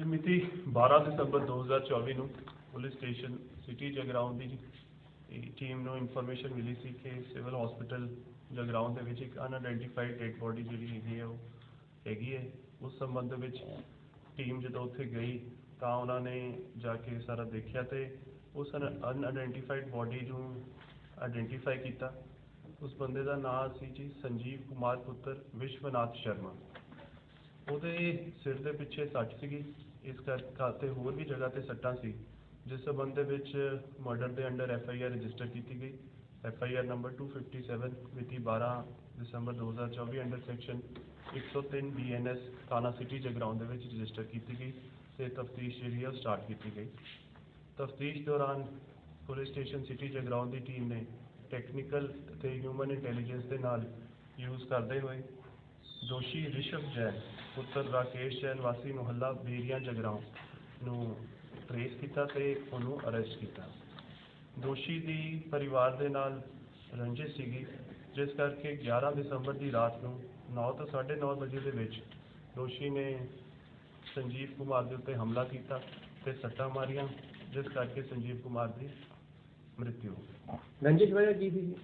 ਇਹ ਮਿਤੀ 12 ਦਸੰਬਰ 2024 ਨੂੰ ਪੁਲਿਸ ਸਟੇਸ਼ਨ ਸਿਟੀ ਜਗਰਾਉਂ ਦੀ ਟੀਮ ਨੂੰ ਇਨਫੋਰਮੇਸ਼ਨ ਮਿਲੀ ਸੀ ਕਿ ਸਿਵਲ ਹਸਪੀਟਲ ਜਗਰਾਉਂ ਦੇ ਵਿੱਚ ਇੱਕ ਅਨਆਇਡੈਂਟੀਫਾਈਡ ਡੈਡ ਬੋਡੀ ਜਿਹੜੀ ਹੈਗੀ ਹੈ ਉਹ ਹੈਗੀ ਹੈ। ਉਸ ਸੰਬੰਧ ਵਿੱਚ ਟੀਮ ਜਦੋਂ ਉੱਥੇ ਗਈ ਤਾਂ ਉਹਨਾਂ ਨੇ ਜਾ ਕੇ ਸਾਰਾ ਦੇਖਿਆ ਤੇ ਉਸ ਅਨਆਇਡੈਂਟੀਫਾਈਡ ਬੋਡੀ ਨੂੰ ਆਇਡੈਂਟੀਫਾਈ ਕੀਤਾ। ਉਸ ਬੰਦੇ ਦਾ ਨਾਮ ਸੀ ਜੀ ਸੰਜੀਵ ਕੁਮਾਰ ਪੁੱਤਰ ਵਿਸ਼ਵਨਾਥ ਸ਼ਰਮਾ। ਉਹਦੇ ਸਿਰ ਦੇ ਪਿੱਛੇ ਸੱਟ ਸੀਗੀ। ਇਸ ਕਰਕੇ ਤੇ ਹੋਰ ਵੀ ਜਗ੍ਹਾ ਤੇ ਸੱਟਾਂ ਸੀ, ਜਿਸ ਸੰਬੰਧ ਦੇ ਵਿੱਚ ਮਰਡਰ ਦੇ under F I R register ਕੀਤੀ ਗਈ। ਐਫ ਆਈ ਆਰ ਨੰਬਰ 257 ਮਿਤੀ 12 ਦਸੰਬਰ 2024 under section 103 B N S ਥਾਣਾ ਸਿਟੀ ਜਗਰਾਉਂ ਦੇ ਵਿੱਚ ਰਜਿਸਟਰ ਕੀਤੀ ਗਈ ਤੇ ਤਫਤੀਸ਼ ਜਿਹੜੀ ਹੈ ਉਹ ਸਟਾਰਟ ਕੀਤੀ ਗਈ। ਤਫਤੀਸ਼ ਦੌਰਾਨ ਪੁਲਿਸ ਸਟੇਸ਼ਨ ਸਿਟੀ ਜਗਰਾਉਂ ਦੀ ਟੀਮ ਨੇ ਟੈਕਨੀਕਲ ਤੇ ਹਿਊਮਨ ਇੰਟੈਲੀਜੈਂਸ ਦੇ ਨਾਲ ਯੂਜ਼ ਕਰਦੇ ਹੋਏ ਦੋਸ਼ੀ ਰਿਸ਼ਵ ਜੈਨ ਪੁੱਤਰ ਰਾਕੇਸ਼ ਜੈਨ ਵਾਸੀ ਮੁਹੱਲਾ ਬੇਰੀਆਂ ਜਗਰਾਉਂ ਨੂੰ ਟ੍ਰੇਸ ਕੀਤਾ ਤੇ ਉਹਨੂੰ ਅਰੈਸਟ ਕੀਤਾ। ਦੋਸ਼ੀ ਦੀ ਪਰਿਵਾਰ ਦੇ ਨਾਲ ਰੰਜਿਸ਼ ਸੀਗੀ ਜਿਸ ਕਰਕੇ 11 ਦਸੰਬਰ ਦੀ ਰਾਤ ਨੂੰ 9 ਤੋਂ 9:30 ਵਜੇ ਦੇ ਵਿੱਚ ਦੋਸ਼ੀ ਨੇ ਸੰਜੀਵ ਕੁਮਾਰ ਦੇ ਉੱਤੇ ਹਮਲਾ ਕੀਤਾ ਤੇ ਸੱਟਾਂ ਮਾਰੀਆਂ ਜਿਸ ਕਰਕੇ ਸੰਜੀਵ ਕੁਮਾਰ ਦੀ ਮ੍ਰਿਤਿੂ ਹੋ ਗਈ। ਰੰਜਿਸ਼ ਵਜ੍ਹਾ ਕੀ ਸੀ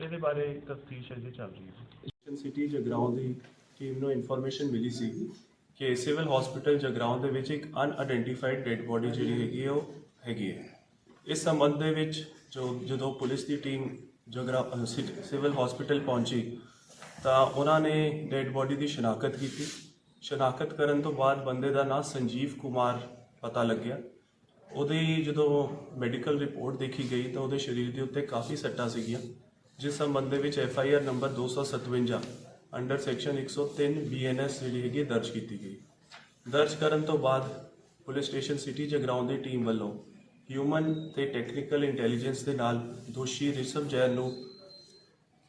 ਇਹਦੇ ਬਾਰੇ ਤਫਤੀਸ਼ ਅਜੇ ਚੱਲ ਰਹੀ ਹੈ ਸਿਟੀ ਜਗਰਾਉਂ ਦੀ ਟੀਮ ਨੂੰ ਇਨਫੋਰਮੇਸ਼ਨ ਮਿਲੀ ਸੀ ਕਿ ਸਿਵਲ ਹਸਪੀਟਲ ਜਗਰਾਉਂ ਦੇ ਵਿੱਚ ਇੱਕ ਅਨਆਇਡੈਂਟੀਫਾਈਡ ਡੈਡ ਬੋਡੀ ਜਿਹੜੀ ਹੈਗੀ ਉਹ ਹੈਗੀ ਹੈ। ਇਸ ਸੰਬੰਧ ਦੇ ਵਿੱਚ ਜੋ ਜਦੋਂ ਪੁਲਿਸ ਦੀ ਟੀਮ ਜਗਰਾ ਅਹ ਸਿਵਲ ਹਸਪੀਟਲ ਪਹੁੰਚੀ, ਤਾਂ ਉਹਨਾਂ ਨੇ ਡੈਡ ਬੋਡੀ ਦੀ ਸ਼ਨਾਖਤ ਕੀਤੀ। ਸ਼ਨਾਖਤ ਕਰਨ ਤੋਂ ਬਾਅਦ ਬੰਦੇ ਦਾ ਨਾਮ ਸੰਜੀਵ ਕੁਮਾਰ ਪਤਾ ਲੱਗਿਆ। ਉਹਦੀ ਜਦੋਂ ਮੈਡੀਕਲ ਰਿਪੋਰਟ ਦੇਖੀ ਗਈ, ਤਾਂ ਉਹਦੇ ਸਰੀਰ ਦੇ ਉੱਤੇ ਕਾਫੀ ਸੱਟਾਂ ਸੀਗੀਆਂ। ਜਿਸ ਸੰਬੰਧ ਦੇ ਵਿੱਚ F I R number 257 under section 103 BNS ਜਿਹੜੀ ਹੈਗੀ ਹੈ, ਦਰਜ ਕੀਤੀ ਗਈ। ਦਰਜ ਕਰਨ ਤੋਂ ਬਾਅਦ ਪੁਲਿਸ ਸਟੇਸ਼ਨ ਸਿਟੀ ਜਗਰਾਉਂ ਦੀ ਟੀਮ ਵੱਲੋਂ ਹਿਊਮਨ ਤੇ ਟੈਕਨੀਕਲ ਇੰਟੈਲੀਜੈਂਸ ਦੇ ਨਾਲ ਦੋਸ਼ੀ ਰਿਸ਼ਵ ਜੈਨ ਨੂੰ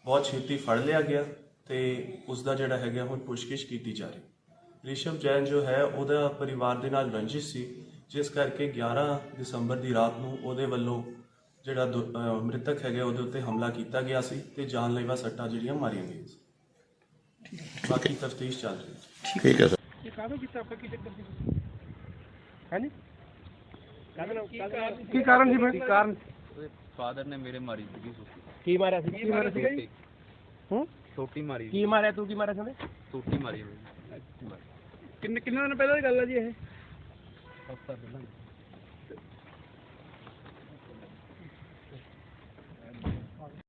ਬਹੁਤ ਛੇਤੀ ਫੜ ਲਿਆ ਗਿਆ ਤੇ ਉਸ ਦਾ ਜਿਹੜਾ ਹੈਗਾ ਹੁਣ ਪੁੱਛਗਿੱਛ ਕੀਤੀ ਜਾ ਰਹੀ। ਰਿਸ਼ਵ ਜੈਨ ਜੋ ਹੈ, ਉਹਦਾ ਪਰਿਵਾਰ ਦੇ ਨਾਲ ਰੰਜਿਸ਼ ਸੀ, ਜਿਸ ਕਰਕੇ 11 ਦਸੰਬਰ ਦੀ ਰਾਤ ਨੂੰ ਉਹਦੇ ਵੱਲੋਂ ਜਿਹੜਾ ਦੋ- ਅਹ ਮ੍ਰਿਤਕ ਹੈਗਾ ਉਹਦੇ ਉੱਤੇ ਹਮਲਾ ਕੀਤਾ ਗਿਆ ਸੀ ਤੇ ਜਾਨਲੇਵਾ ਸੱਟਾਂ ਜਿਹੜੀਆਂ ਮਾਰੀਆਂ ਗਈਆਂ ਸੀ। ਬਾਕੀ ਤਫਤੀਸ਼ ਚੱਲ ਰਹੀ ਹੈ। ਠੀਕ ਹੈ ਸਰ। ਇਹ ਕਾਹਦੋਂ ਕੀਤਾ ਆਪਾਂ? ਕੀ ਚੱਕਰ ਸੀ? ਹਾਂਜੀ? ਕਾਹਦੋਂ ਕੀ ਕਾਰਨ ਸੀ? ਮੈਂ ਕਾਰਨ ਉਹਦੇ ਫਾਦਰ ਨੇ ਮੇਰੇ ਮਾਰੀ ਸੀਗੀ ਸੁੱਤੀ ਕੀ ਮਾਰਿਆ ਸੀ? ਕੀ ਮਾਰਿਆ ਸੀ ਛੋਟੀ- ਹੂੰ? ਛੋਟੀ ਮਾਰੀ ਕੀ ਮਾਰਿਆ ਤੂੰ? ਕੀ ਮਾਰਿਆ ਸੰਦੇ ਛੋਟੀ ਮਾਰੀ ਉਹਨੇ ਕਿੰਨੇ ਕਿੰਨੇ ਦਿਨ ਪਹਿਲਾਂ ਦੀ ਗੱਲ ਹੈ ਜੀ ਇਹ? ਹਫਤਾ ਪਹਿਲਾਂ